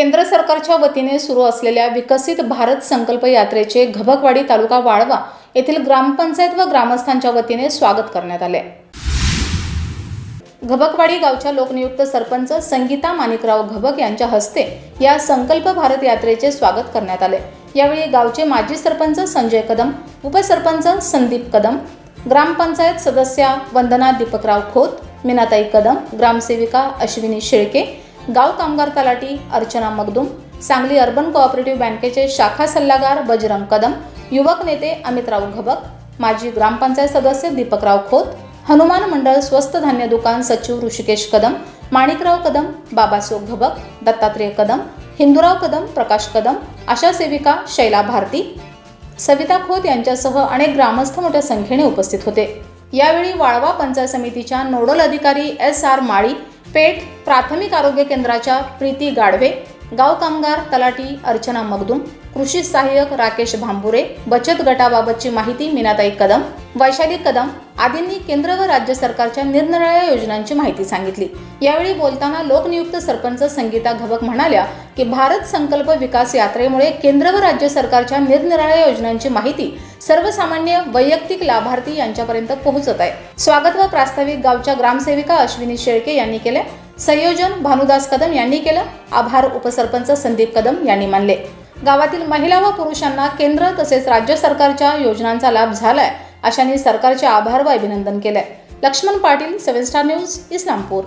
केंद्र सरकारच्या वतीने सुरू असलेल्या विकसित भारत संकल्प यात्रेचे घबकवाडी तालुका वाळवा येथील ग्रामपंचायत व ग्रामस्थांच्या वतीने स्वागत करण्यात आले. घबकवाडी गावच्या लोकनियुक्त सरपंच संगीता माणिकराव घबक यांच्या हस्ते या संकल्प भारत यात्रेचे स्वागत करण्यात आले. यावेळी गावचे माजी सरपंच संजय कदम उपसरपंच संदीप कदम ग्रामपंचायत सदस्या वंदना दीपकराव खोत मीनाताई कदम ग्रामसेविका अश्विनी शेळके गाव कामगार तलाठी अर्चना मगदुम सांगली अर्बन कोऑपरेटिव्ह बँकेचे शाखा सल्लागार बजरंग कदम युवक नेते अमितराव घबक माजी ग्रामपंचायत सदस्य दीपकराव खोत हनुमान मंडळ स्वस्त धान्य दुकान सचिव ऋषिकेश कदम माणिकराव कदम बाबासो घबक दत्तात्रेय कदम हिंदूराव कदम प्रकाश कदम आशा सेविका शैला भारती सविता खोत यांच्यासह अनेक ग्रामस्थ मोठ्या संख्येने उपस्थित होते. यावेळी वाळवा पंचायत समितीच्या नोडल अधिकारी एस आर माळी पेठ प्राथमिक आरोग्य केंद्राच्या प्रीती गाढवे गाव कामगार तलाठी अर्चना मगदुम कृषी सहाय्यक राकेश भांबुरे बचत गटाबाबतची माहिती मीनाताई कदम वैशाली कदम आदींनी केंद्र व राज्य सरकारच्या निरनिराळ्या योजनांची माहिती सांगितली. यावेळी बोलताना लोकनियुक्त सरपंच संगीता घबक म्हणाल्या की भारत संकल्प विकास यात्रेमुळे केंद्र व राज्य सरकारच्या निरनिराळ्या योजनांची माहिती सर्वसामान्य वैयक्तिक लाभार्थी यांच्यापर्यंत पोहोचत आहे. स्वागत व प्रास्ताविक गावच्या ग्रामसेविका अश्विनी शेळके यांनी केले संयोजन भानुदास कदम यांनी केलं. आभार उपसरपंच संदीप कदम यांनी मानले. गावातील महिला व पुरुषांना केंद्र तसेच राज्य सरकारच्या योजनांचा लाभ झालाय. अशांनी सरकारचे आभार व अभिनंदन केलंय. Laxman Patil seven star news Islampur.